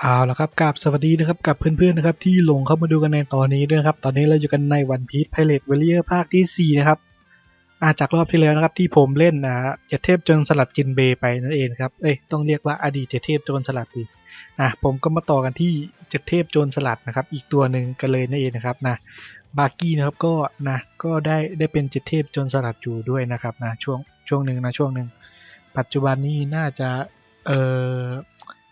เอาละครับกับสวัสดีนะครับกับเพื่อนๆนะครับที่หลงเข้ามาดูกันในตอนนี้ด้วยครับตอนนี้เราอยู่กันในวันพี e ไพเรตเวลเลียภาคที่4นะครับอาจากรอบที่แล้วนะครับที่ผมเล่นนะเจเทพจนสลัดจินเบย์ไปนั่นเองครับเอ้ยต้องเรียกว่าอดีตเจเทพจรสลัดดีอะผมก็มาต่อกันที่เจเทพจรสลัดนะครับอีกตัวหนึ่งกันเลยนั่นเองนะครับนะบาร์กี้นะครับก็นะก็ได้ได้เป็นเจเทพจรสลัดอยู่ด้วยนะครับนะช่วงช่วงหนึ่งนะช่วงหนึ่งปัจจุบันนี้น่าจะเออ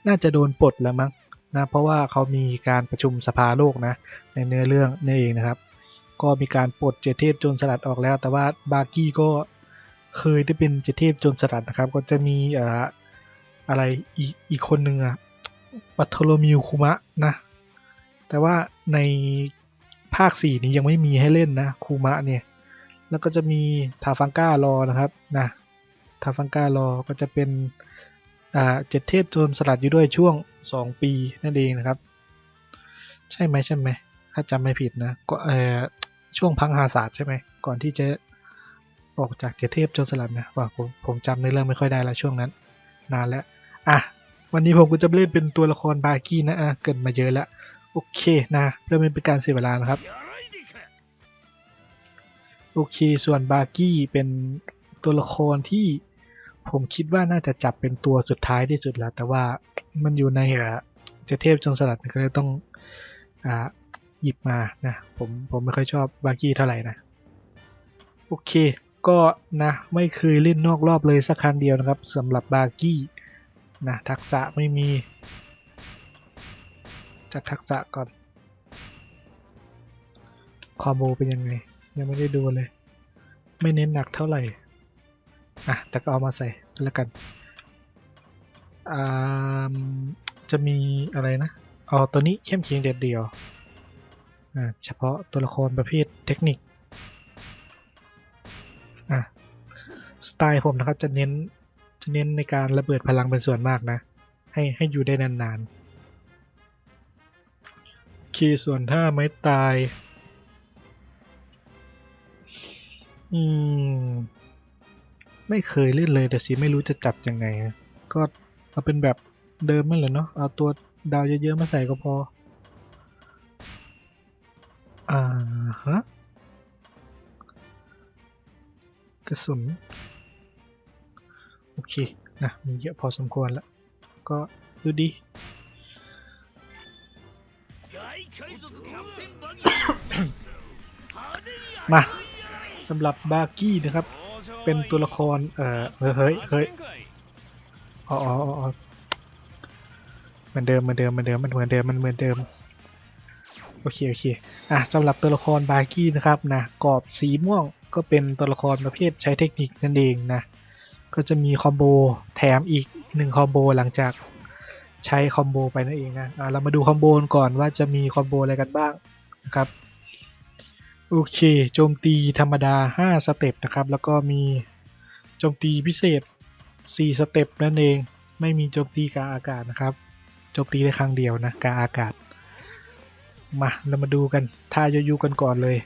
น่าจะโดนปลดแล้วมั้ง นะเพราะว่าเขามีการประชุมสภาโลกนะในเนื้อเรื่องนี่เองนะครับ ก็มีการปลดเจเทพจรสลัดออกแล้ว แต่ว่าบาร์กี้ก็เคยได้เป็นเจเทพจรสลัดนะครับ ก็จะมีอ่ออะไรอีกอีกคนหนึ่งอะบัตโทโลมิวคุมะนะ แต่ว่าในภาค 4 นี้ยังไม่มีให้เล่นนะคูมะเนี่ย แล้วก็จะมีทาฟังก้ารอนะครับนะทาฟังก้ารอก็จะเป็น เจ็ดเทพโจรสลัดอยู่ด้วยช่วง 2 ปีนั่นเองนะครับ ใช่ไหมใช่ไหมถ้าจำไม่ผิดนะก็เออช่วงพังหาศาสตร์ใช่ไหมก่อนที่จะออกจากเจ็ดเทพโจรสลัดนะว่าผมผมจำในเรื่องไม่ค่อยได้แล้วช่วงนั้น นานแล้วอะวันนี้ผมก็จะเล่นเป็นตัวละครบาร์กี้นะอะเกิดมาเยอะแล้วโอเคนะเพื่อไม่เป็นการเสียเวลานะครับโอเค ส่วนบาร์กี้เป็นตัวละครที่ ผมคิดว่าน่าจะจับเป็นตัวสุดท้ายที่สุดแล้ว แต่ว่ามันอยู่ในเอ่อเจเทพจงสลัดก็เลยต้องอ่าหยิบมานะผมผมไม่ค่อยชอบบาร์กี้เท่าไหร่นะโอเค ก็นะไม่เคยเล่นนอกรอบเลยสักครั้งเดียวนะครับสำหรับบาร์กี้นะทักษะไม่มีจากทักษะก่อนคอมโบเป็นยังไง ยังไม่ได้ดูเลย ไม่เน้นหนักเท่าไหร่ อะแต่ก็เอามาใส่แล้วกันอ่าจะมีอะไรนะเอาตัวนี้เข้มเคียงเด็ดเดียวอ่าเฉพาะตัวละครประเภทเทคนิคอะสไตล์ผมนะครับจะเน้นจะเน้นในการระเบิดพลังเป็นส่วนมากนะ ให้ให้อยู่ได้นานๆโอเคส่วนถ้าไม่ตาย อืม ไม่เคยเล่นเลยแต่สิไม่รู้จะจับยังไงก็เอาเป็นแบบเดิมนั่นแหละเนาะเอาตัวดาวเยอะๆมาใส่ก็พอ อ่าฮะกระสุนโอเคนะมีเยอะพอสมควรแล้ว ก็ดูดีมาสำหรับบาร์กี้นะครับ เป็นตัวละคร เอ่อเฮ้ยเฮ้ยอ๋อเหมือนเดิมเหมือนเดิมเหมือนเดิมมันเหมือนเดิมมันเหมือนเดิมโอเคโอเคอะสำหรับตัวละครบาร์กี้นะครับนะกรอบสีม่วงก็เป็นตัวละครประเภทใช้เทคนิคนั่นเองนะก็จะมีคอมโบแถมอีกหนึ่งคอมโบหลังจากใช้คอมโบไปนั่นเองนะอะเรามาดูคอมโบก่อนว่าจะมีคอมโบอะไรกันบ้างนะครับ โอเค โจมตีธรรมดา 5 สเต็ปนะครับ แล้วก็มีโจมตีพิเศษ 4 สเต็ปนั่นเอง ไม่มีโจมตีกลางอากาศนะครับ โจมตีได้ครั้งเดียวนะกลางอากาศ มาเรามาดูกันท่าโยยูกันก่อนเลย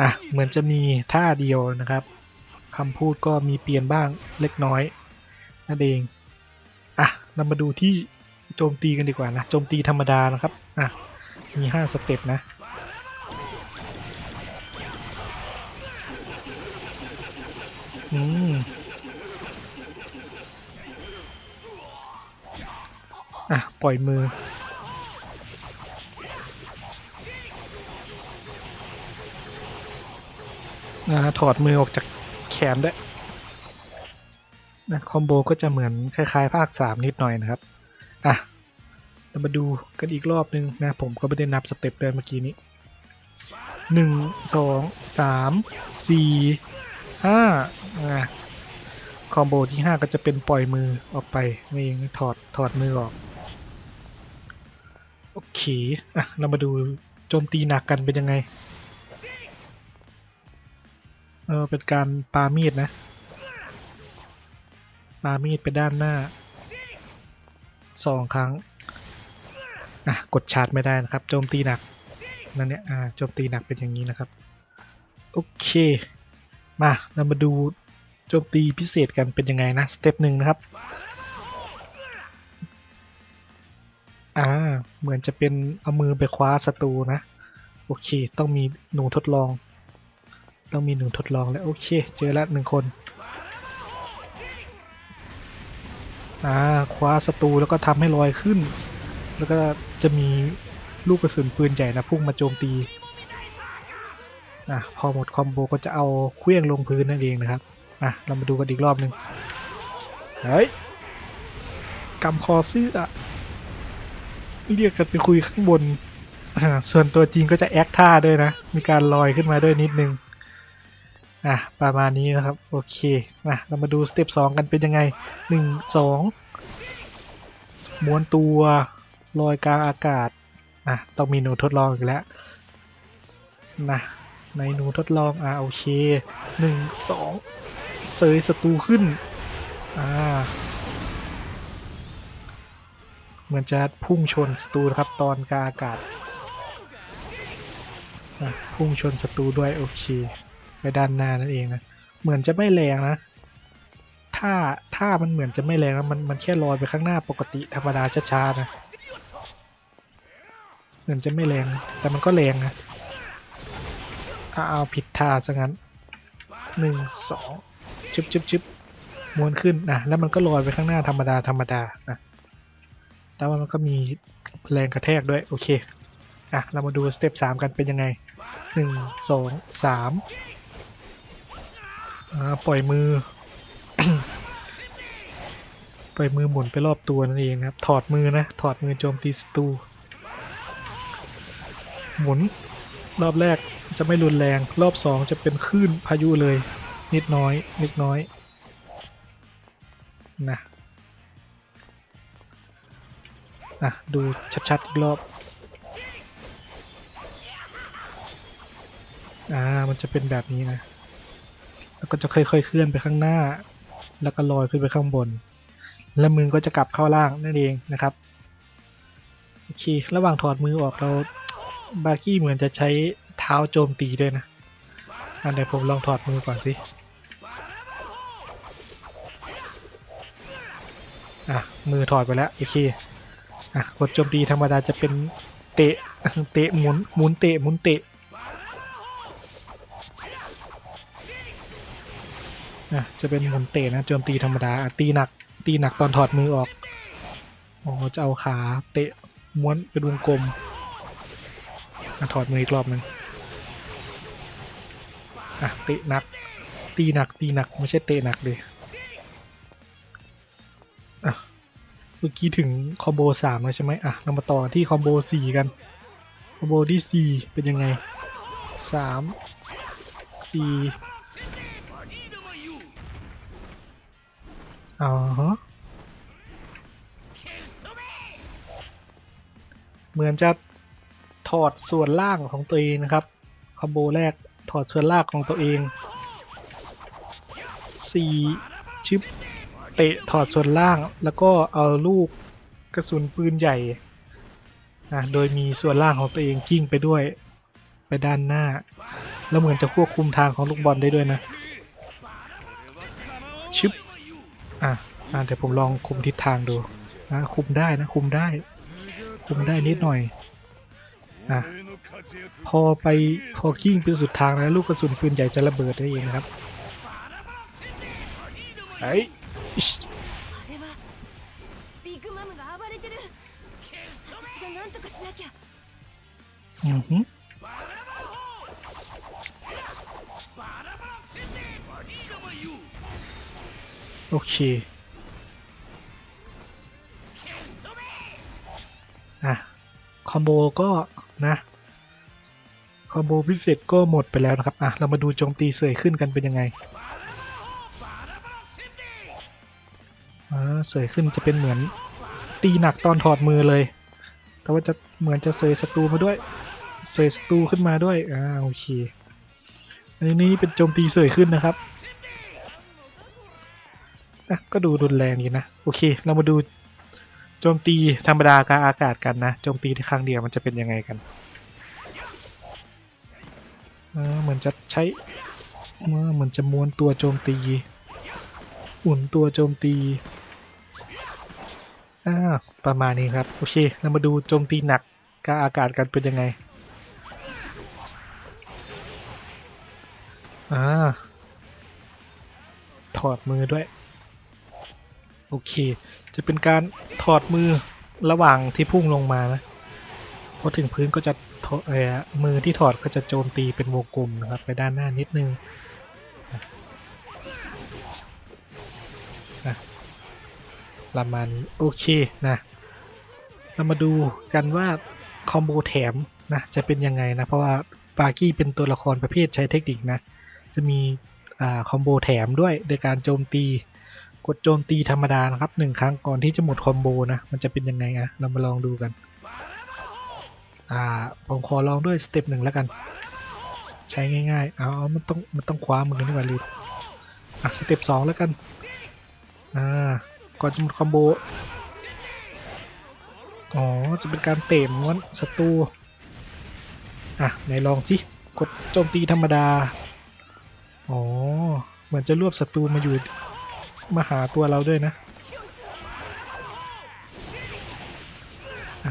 อะ เหมือนจะมีท่าเดียวนะครับ คำพูดก็มีเปลี่ยนบ้างเล็กน้อยนั่นเองอะเรามาดูที่โจมตีกันดีกว่านะโจมตีธรรมดานะครับอะมี 5 สเต็ปนะอืมอะ ปล่อยมือนะถอดมือออกจาก แขนด้วยนะคอมโบก็จะเหมือนคล้ายๆ ภาค 3 นิดหน่อยนะครับ อะ เรามาดูกันอีกรอบนึงนะ ผมก็ไม่ได้นับสเต็ปเลยเมื่อกี้นี้หนึ่งสองสามสี่ห้าอะคอมโบที่ 5 ก็จะเป็นปล่อยมือออกไปนี่เองถอดถอดมือออก โอเค อะ เรามาดูโจมตีหนักกันเป็นยังไง เออเป็นการปามีดนะ ปามีดไปด้านหน้าสองครั้งอะกดชาร์จไม่ได้นะครับ โจมตีหนักนั่นเนี่ยอ่าโจมตีหนักเป็นอย่างนี้นะครับโอเค มาเรามาดูโจมตีพิเศษกันเป็นยังไงนะสเต็ปหนึ่งนะครับอ่าเหมือนจะเป็นเอามือไปคว้าศัตรูนะ โอเค ต้องมีหนูทดลอง ต้องมีหนูทดลองแล้วโอเค เจอแล้วหนึ่งคน อ่า คว้าศัตรูแล้วก็ทำให้ลอยขึ้น แล้วก็จะมีลูกกระสุนปืนใหญ่นะพุ่งมาโจมตี อะ พอหมดคอมโบก็จะเอาเครื่องลงพื้นนั่นเองนะครับ อะ เรามาดูกันอีกรอบหนึ่งเฮ้ยกำคอเสื้อเรียกกันไปคุยข้างบน ส่วนตัวจริงก็จะแอคท่าด้วยนะ มีการลอยขึ้นมาด้วยนิดนึง อะประมาณนี้นะครับ โอเคอะเรามาดูสเต็ปสองกันเป็นยังไงหนึ่งสองม้วนตัวลอยกลางอากาศอะต้องมีหนูทดลองอีกแล้วนะในหนูทดลองอ่าโอเคหนึ่งสองเสยศัตรูขึ้นอ่าเหมือนจะพุ่งชนศัตรูครับตอนกลางอากาศอะพุ่งชนศัตรูด้วยโอเค ไปด้านหน้านั่นเองนะ เหมือนจะไม่แรงนะ ถ้าถ้ามันเหมือนจะไม่แรงนะมันมันแค่ลอยไปข้างหน้าปกติธรรมดาช้าๆนะ เหมือนจะไม่แรง แต่มันก็แรงนะถ้าเอาผิดท่าซะงั้นหนึ่งสองชึบชึบชึบม้วนขึ้นนะแล้วมันก็ลอยไปข้างหน้าธรรมดาธรรมดานะแต่ว่ามันก็มีแรงกระแทกด้วย โอเค อะ เรามาดูสเต็ปสามกันเป็นยังไงหนึ่งสองสาม ปล่อยมือ ปล่อยมือหมุนไปรอบตัวนั่นเองครับ ถอดมือนะ ถอดมือโจมตีศัตรูหมุนรอบแรกจะไม่รุนแรง รอบสองจะเป็นคลื่นพายุเลย นิดน้อย นิดน้อยนะอะ ดูชัดๆอีกรอบ อ่า มันจะเป็นแบบนี้นะ แล้วก็จะค่อยๆเคลื่อนไปข้างหน้า แล้วก็ลอยขึ้นไปข้างบน แล้วมือก็จะกลับเข้าล่างนั่นเองนะครับโอเคระหว่างถอดมือออกเราบาร์กี้เหมือนจะใช้เท้าโจมตีด้วยนะอันไหนผมลองถอดมือก่อนสิอะมือถอดไปแล้วโอเคอะกดโจมตีธรรมดาจะเป็นเตะเตะหมุนหมุนเตะหมุนเตะ อะจะเป็นหมุนเตะนะโจมตีธรรมดาตีหนัก ตีหนักตอนถอดมือออกอ๋อจะเอาขาเตะม้วนเป็นวงกลมถอดมืออีกรอบหนึ่งอะเตะหนัก ตีหนักตีหนักไม่ใช่เตะหนักเลยอะเมื่อกี้ถึงคอมโบสามแล้วใช่ไหมอะเรามาต่อที่คอมโบสี่กันคอมโบที่สี่เป็นยังไงสามสี่ อ๋อเหมือนจะถอดส่วนล่างของตัวเองนะครับคอมโบแรกถอดส่วนล่างของตัวเองสี่ชิปเตะถอดส่วนล่างแล้วก็เอาลูกกระสุนปืนใหญ่นะโดยมีส่วนล่างของตัวเองกิ้งไปด้วยไปด้านหน้า แล้วเหมือนจะควบคุมทางของลูกบอลได้ด้วยนะชิป อะอะเดี๋ยวผมลองคุมทิศทางดูนะคุมได้นะคุมได้ คุมได้นิดหน่อยนะพอไปพอกิ้งเป็นสุดทางแล้วลูกกระสุนปืนใหญ่จะระเบิดได้เองนะครับไอ้ออหือ โอเค อะ คอมโบก็นะ คอมโบพิเศษก็หมดไปแล้วนะครับ อะ เรามาดูโจมตีเสยขึ้นกันเป็นยังไง อ่า เสยขึ้นจะเป็นเหมือนตีหนักตอนถอดมือเลย แต่ว่าจะเหมือนจะเสยศัตรูมาด้วย เสยศัตรูขึ้นมาด้วย อ่า โอเค อันนี้เป็นโจมตีเสยขึ้นนะครับ อะก็ดูรุนแรงดีนะ โอเค เรามาดูโจมตีธรรมดากลางอากาศกันนะ โจมตีที่ครั้งเดียวมันจะเป็นยังไงกันอ่าเหมือนจะใช้เหมือนจะม้วนตัวโจมตีหมุนตัวโจมตีอ่าประมาณนี้ครับ โอเค เรามาดูโจมตีหนักกับอากาศกันเป็นยังไงอ่าถอดมือด้วย โอเค จะเป็นการถอดมือระหว่างที่พุ่งลงมานะพอถึงพื้นก็จะถอดเออมือที่ถอดก็จะโจมตีเป็นวงกลมนะครับ ไปด้านหน้านิดนึงนะประมาณนี้โอเคนะ เรามาดูกันว่าคอมโบแถมนะจะเป็นยังไงนะ เพราะว่าบากี้เป็นตัวละครประเภทใช้เทคนิคนะ จะมีอ่าคอมโบแถมด้วยโดยการโจมตี กดโจมตีธรรมดานะครับหนึ่งครั้งก่อนที่จะหมดคอมโบนะมันจะเป็นยังไงอะเรามาลองดูกันอ่าผมขอลองด้วยสเต็ปหนึ่งแล้วกัน ใช้ง่ายๆเอาเอามันต้องมันต้องคว้ามือนี่ก่อนรีบอะสเต็ปสองแล้วกันอ่าก่อนจะหมดคอมโบอ๋อจะเป็นการเตะม้วนศัตรูอะไหนลองสิกดโจมตีธรรมดาอ๋อเหมือนจะรวบศัตรูมาอยู่ มาหาตัวเราด้วยนะ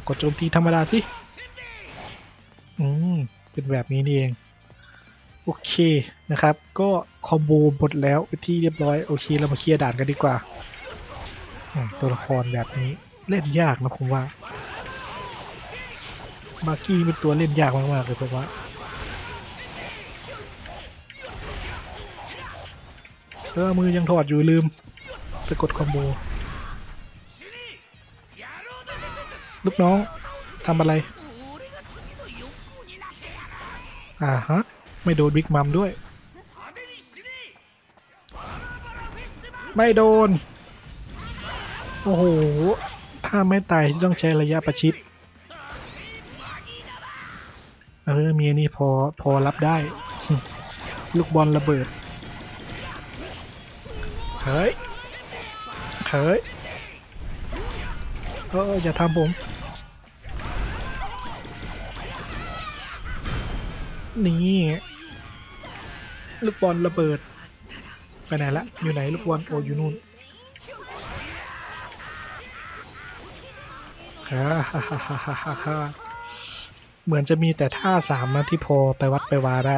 กดโจมตีธรรมดาสิ อืม เป็นแบบนี้นี่เอง โอเคนะครับ ก็คอมโบหมดแล้วเป็นที่เรียบร้อย โอเค เรามาเคลียร์ด่านกันดีกว่า ตัวละครแบบนี้เล่นยากนะผมว่า มาร์กี้เป็นตัวเล่นยากมาก ๆ เลยผมว่าเออมือยังถอดอยู่ลืม ไปกดคอมโบ ลูกน้องทำอะไร อ่าฮะ ไม่โดนบิ๊กมัมด้วย ไม่โดน โอ้โห ถ้าไม่ตายต้องใช้ระยะประชิด เออ มีอันนี้พอ พอรับได้ ลูกบอลระเบิด เฮ้ย เฮ้ยเอออย่าทำผม นี่ลูกบอลระเบิด ไปไหนละ อยู่ไหนลูกบอลโออยู่นู่นฮ่าฮ่าฮ่าฮ่าฮ่าเหมือนจะมีแต่ท่าสามนะที่พอไปวัดไปวาได้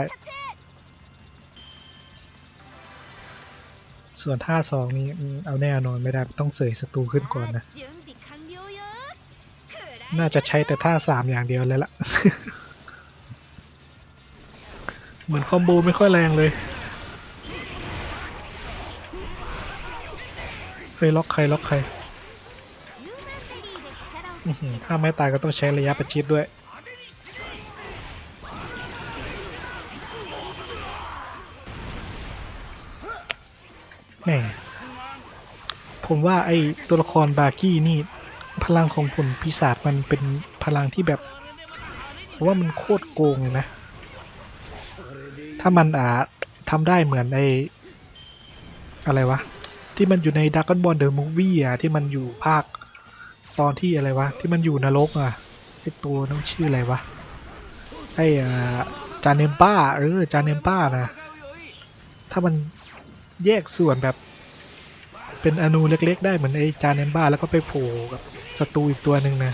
ส่วนท่าสองนี้เอาแน่นอนไม่ได้ต้องเสยศัตรูขึ้นก่อนนะ น่าจะใช้แต่ท่าสามอย่างเดียวเลยละเหมือนคอมโบไม่ค่อยแรงเลยเฮ้ยล็อกใครล็อกใครถ้าไม่ตายก็ต้องใช้ระยะประชิดด้วย แหมผมว่าไอ้ตัวละครบาร์กี้นี่ พลังของผลปีศาจมันเป็นพลังที่แบบผมว่ามันโคตรโกงเลยนะ ถ้ามันอาจทำได้เหมือนไอ้อะไรวะ ที่มันอยู่ในดักกอนบอลเดอะมูฟวี่อะที่มันอยู่ภาคตอนที่อะไรวะ ที่มันอยู่นรกอะไอตัวต้องชื่ออะไรวะไออ่าจานเนมป้าเออจานเนมป้านะ ถ้ามัน แยกส่วนแบบ เป็นอนูเล็กๆ ได้เหมือนไอจานเนมบ้าแล้วก็ไปโผล่กับศัตรูอีกตัวหนึ่งนะ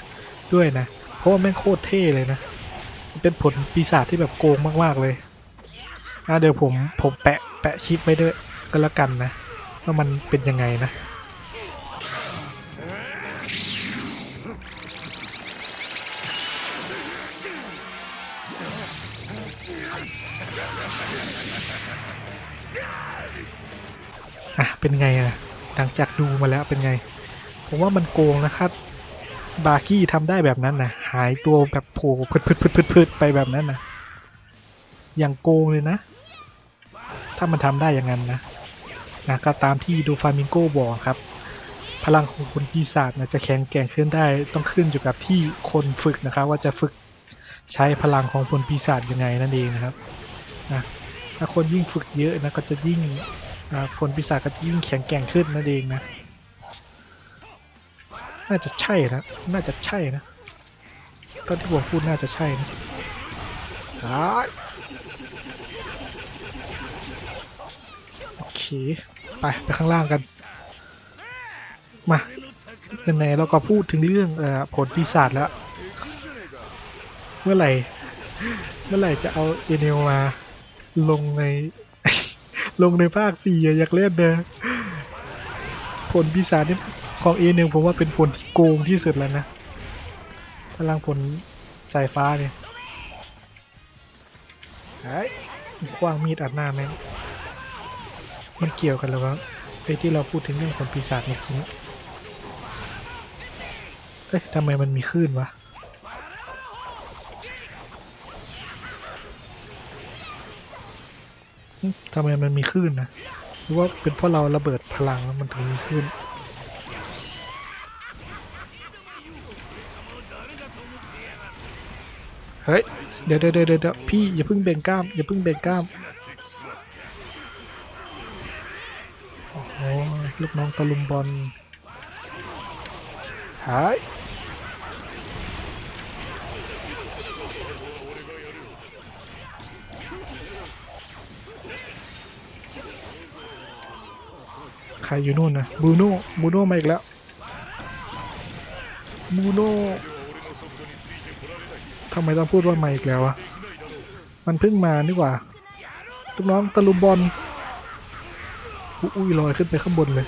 ด้วยนะ เพราะว่าแม่งโคตรเท่เลยนะเป็นผลปีศาจที่แบบโกงมากๆเลยอะเดี๋ยวผมผมแปะแปะคลิปไว้ด้วยก็แล้วกันนะว่ามันเป็นยังไงนะ อะ เป็นไงอะ หลังจากดูมาแล้วเป็นไง ผมว่ามันโกงนะครับ บาร์กี้ทำได้แบบนั้นนะหายตัวแบบโผล่พืดพืดพืดพืดพืดไปแบบนั้นนะอย่างโกงเลยนะ ถ้ามันทำได้อย่างนั้นนะนะก็ตามที่ดูฟามิงโกบอกครับ พลังของคนปีศาจนะจะแข็งแกร่งขึ้นได้ต้องขึ้นอยู่กับที่คนฝึกนะครับ ว่าจะฝึกใช้พลังของคนปีศาจยังไงนั่นเองนะครับนะ ถ้าคนยิ่งฝึกเยอะนะก็จะยิ่งอ่าผลปีศาจก็จะยิ่งแข็งแกร่งขึ้นนั่นเองนะ น่าจะใช่นะ น่าจะใช่นะตอนที่ผมพูดน่าจะใช่นะอ้ายไป ไปข้างล่างกัน มาไหนๆเราก็พูดถึงเรื่องเอ่อผลปีศาจแล้ว เมื่อไหร่ เมื่อไหร่จะเอาเอเนลมา ลงใน ลงในภาคสี่อะอยากเล่นเนอะผลปีศาจนี่ของเอเนลผมว่าเป็นผลที่โกงที่สุดแล้วนะพลังผลสายฟ้าเนี่ยไอ้ยคว้างมีดอัดหน้าแม่งมันเกี่ยวกันแล้ววะไอ้ที่เราพูดถึงเรื่องผลปีศาจเมื่อกี้เอ้ยทำไมมันมีคลื่นวะ ทำไมมันมีคลื่นนะหรือว่าเป็นเพราะเราระเบิดพลังแล้วมันถึงมีคลื่นเฮ้ย เดี๋ยวเดี๋ยวเดี๋ยวพี่อย่าเพิ่งเบงกล้าม อย่าเพิ่งเบงกล้าม โอ้โหลูกน้องตะลุมบอลหาย ใครอยู่นู่นนะบูโน่บูโน่มาอีกแล้วบูโน่ทำไมต้องพูดว่ามาอีกแล้ววะมันเพิ่งมานี่หว่าลูกน้องตะลุมบอลอุ๊ยอุ้ยลอยขึ้นไปข้างบนเลย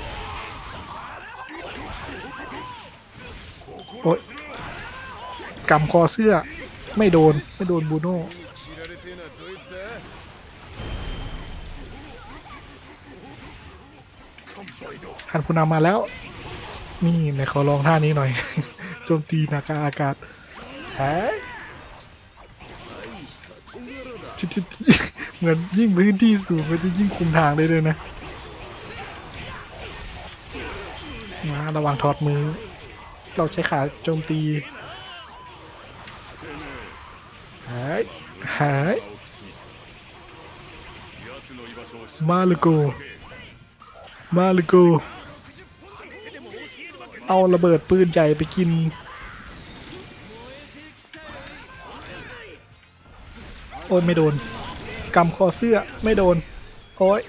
โอ๊ยกำคอเสื้อไม่โดน ไม่โดนบูโน่ ฮันพูนามาแล้ว นี่ไหนขอลองท่านี้หน่อย โจมตีนากาอากาศแฮะชิดๆเหมือนยิ่งพื้นที่สูงมันจะยิ่งคุมทางได้เลยนะมาระวังถอดมือ เราใช้ขาโจมตีหายหายมาเลยกู มาเลยกูเอาระเบิดปืนใหญ่ไปกิน โอ้ยไม่โดนกำคอเสื้อไม่โดน โอ้ย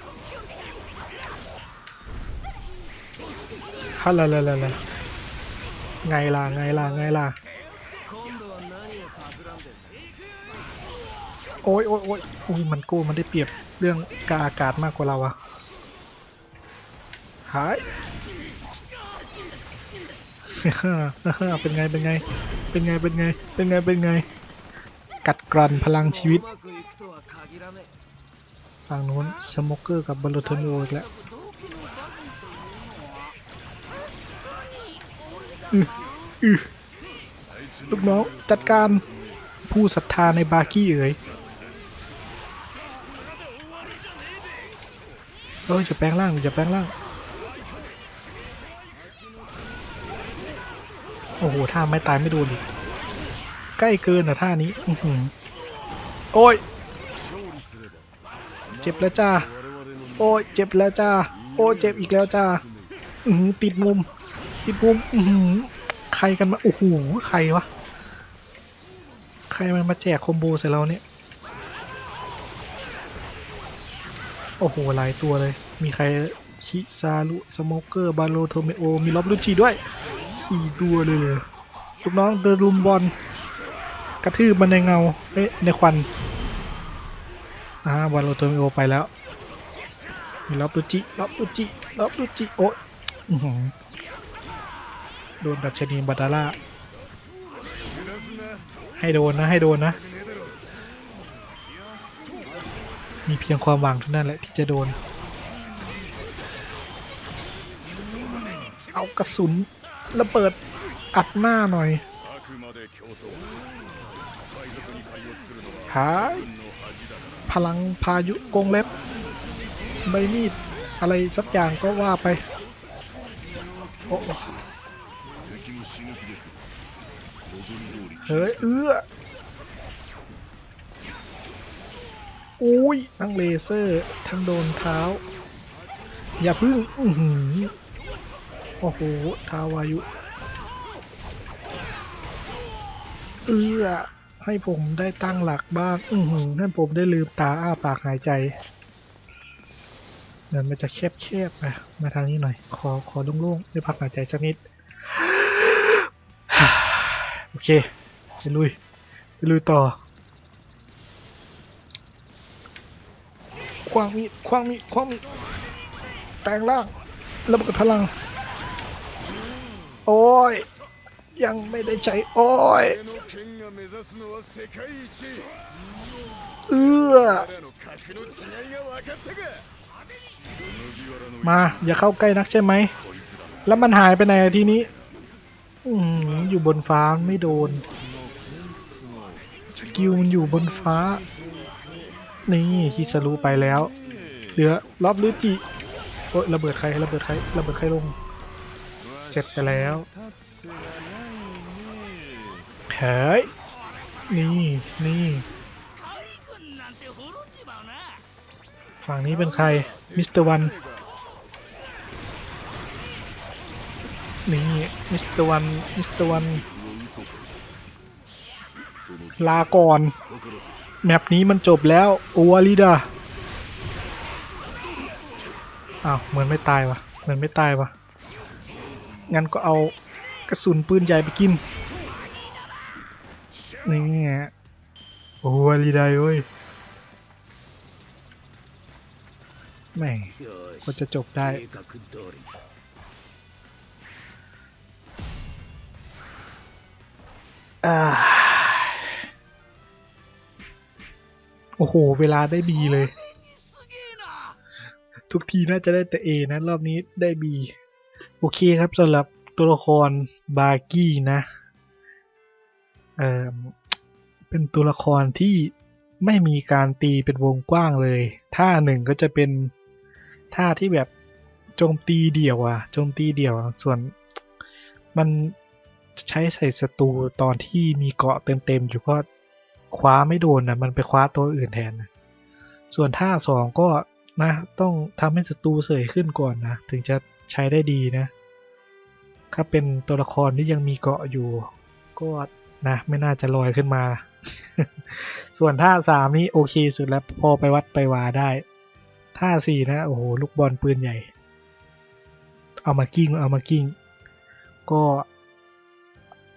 ฮัลโหลลไงล่ะไงล่ะไงล่ะโอ้ยโอ้ยโอ้ยมันโก้มันได้เปรียบเรื่องกาอากาศมากกว่าเราอะ หาย เป็นไง เป็นไง เป็นไง เป็นไง เป็นไง เป็นไง กัดกร่อนพลังชีวิต ฝั่งนู้นสมอกเกอร์กับบอลเทนโอแล้วลูกน้องจัดการผู้ศรัทธาในบาคี้เอ๋ยเออจะแปลงร่างจะแปลงร่าง โอ้โหท่าไม่ตายไม่โดนอีกใกล้เกินอะท่านี้อื้อหือโอ้ย เจ็บแล้วจ้า โอ้ย เจ็บแล้วจ้า โอ้ยเจ็บอีกแล้วจ้า อือติดมุม ติดมุม อือใครกันมา โอ้โห ใครวะ ใครมันมาแจกคอมโบใส่เราเนี่ย โอ้โห หลายตัวเลย มีใคร คิซารุสโมเกอร์ บาโลโทเมโอ มีล็อบลูจิด้วย สี่ตัวเลยลูกน้องเดรุมบอลกระทืบมันในเงาเอ๊ะในควันอ่าวาโลโตมิโอไปแล้วมีล็อบดูจิล็อบดูจิล็อบดูจิโอ้ยโดนดัชนีบัตาร่าให้โดนนะให้โดนนะ มีเพียงความหวังเท่านั้นแหละที่จะโดน เอากระสุน ระเบิดอัดหน้าหน่อยหายพลังพายุกงเล็บใบมีด อะไรสักอย่างก็ว่าไป โอ้เฮ้ย เอื้ออุ้ยทั้งเลเซอร์ ทั้งโดนเท้า อย่าพึ่งอือหือ โอ้โห ทาวายุ เอื้อ ให้ผมได้ตั้งหลักบ้าง อือหือให้ผมได้ลืมตาอ้าปากหายใจเดินมันจะแคบๆไปมาทางนี้หน่อย ขอ ขอโล่งๆได้พักหายใจสักนิด โอเค ไปลุย ไปลุยต่อ ควางมีควางมีควางมีแปลงร่างระเบิดพลัง โอ้ย ยังไม่ได้ใช้โอ้ยเอือมา อย่าเข้าใกล้นักใช่ไหม แล้วมันหายไปไหนทีนี้อยู่บนฟ้าไม่โดน สกิลมันอยู่บนฟ้า นี่ฮิสารุไปแล้ว เหลือรอบลูจิโอ้ยระเบิดใครระเบิดใครระเบิดใครลง เสร็จไปแล้วเฮ้ยนี่นี่ฝั่งนี้เป็นใคร มิสเตอร์วัน นี่ มิสเตอร์วัน มิสเตอร์วัน ลาก่อน แมปนี้มันจบแล้ว โอวาลิดา อ้าว เหมือนไม่ตายวะเหมือนไม่ตายวะ งั้นก็เอากระสุนปืนใหญ่ไปกิน นี่ฮะโอ้ยลีได้เว้ยแม่ก็จะจบได้อโอ้โห เวลาได้บีเลย ทุกทีน่าจะได้แต่เอนะ รอบนี้ได้บี โอเคครับสำหรับตัวละครบาร์กี้นะเออเป็นตัวละครที่ไม่มีการตีเป็นวงกว้างเลยท่าหนึ่งก็จะเป็นท่าที่แบบโจมตีเดี่ยวอะโจมตีเดี่ยวส่วนมันใช้ใส่ศัตรูตอนที่มีเกาะเต็มๆอยู่ก็คว้าไม่โดนนะมันไปคว้าตัวอื่นแทน ส่วนท่าสองก็ นะต้องทำให้ศัตรูเสยขึ้นก่อนนะ ถึงจะใช้ได้ดีนะ ถ้าเป็นตัวละครที่ยังมีเกาะอยู่ ก็นะ ไม่น่าจะลอยขึ้นมา ส่วนท่าสามนี่โอเคสุดแล้วพอไปวัดไปวาได้ท่าสี่นะ โอ้โห ลูกบอลปืนใหญ่ เอามากิ้ง เอามากิ้ง ก็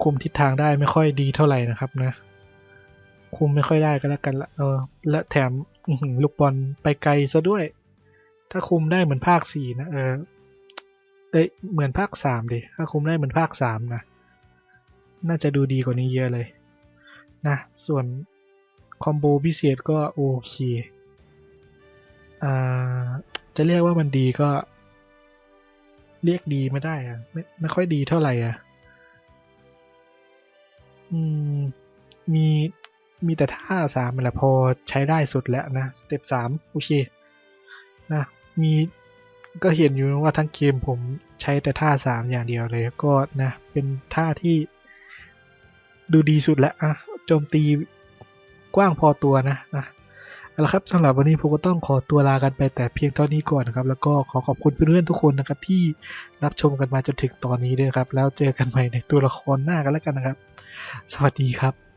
คุมทิศทางได้ไม่ค่อยดีเท่าไหร่นะครับนะ คุมไม่ค่อยได้ก็แล้วกันละเออและแถม ลูกบอลไปไกลซะด้วย ถ้าคุมได้เหมือนภาคสี่นะเออเอ้ยเหมือนภาคสามดิถ้าคุมได้เหมือนภาคสามนะน่าจะดูดีกว่านี้เยอะเลยนะส่วนคอมโบพิเศษก็โอเคอ่าจะเรียกว่ามันดีก็ เรียกดีไม่ได้อะไม่ไม่ค่อยดีเท่าไหร่อะอืมมี มีแต่ท่าสามแหละพอใช้ได้สุดแล้วนะสเต็ปสามโอเคนะมีก็เห็นอยู่ว่าทั้งเกมผมใช้แต่ท่าสามอย่างเดียวเลยก็นะ เป็นท่าที่ดูดีสุดแล้วอะโจมตีกว้างพอตัวนะนะเอาละครับสำหรับวันนี้ผมก็ต้องขอตัวลากันไปแต่เพียงเท่านี้ก่อนนะครับ แล้วก็ขอขอบคุณเพื่อนๆทุกคนนะครับ ที่รับชมกันมาจนถึงตอนนี้ด้วยครับ แล้วเจอกันใหม่ในตัวละครหน้ากันแล้วกันนะครับ สวัสดีครับ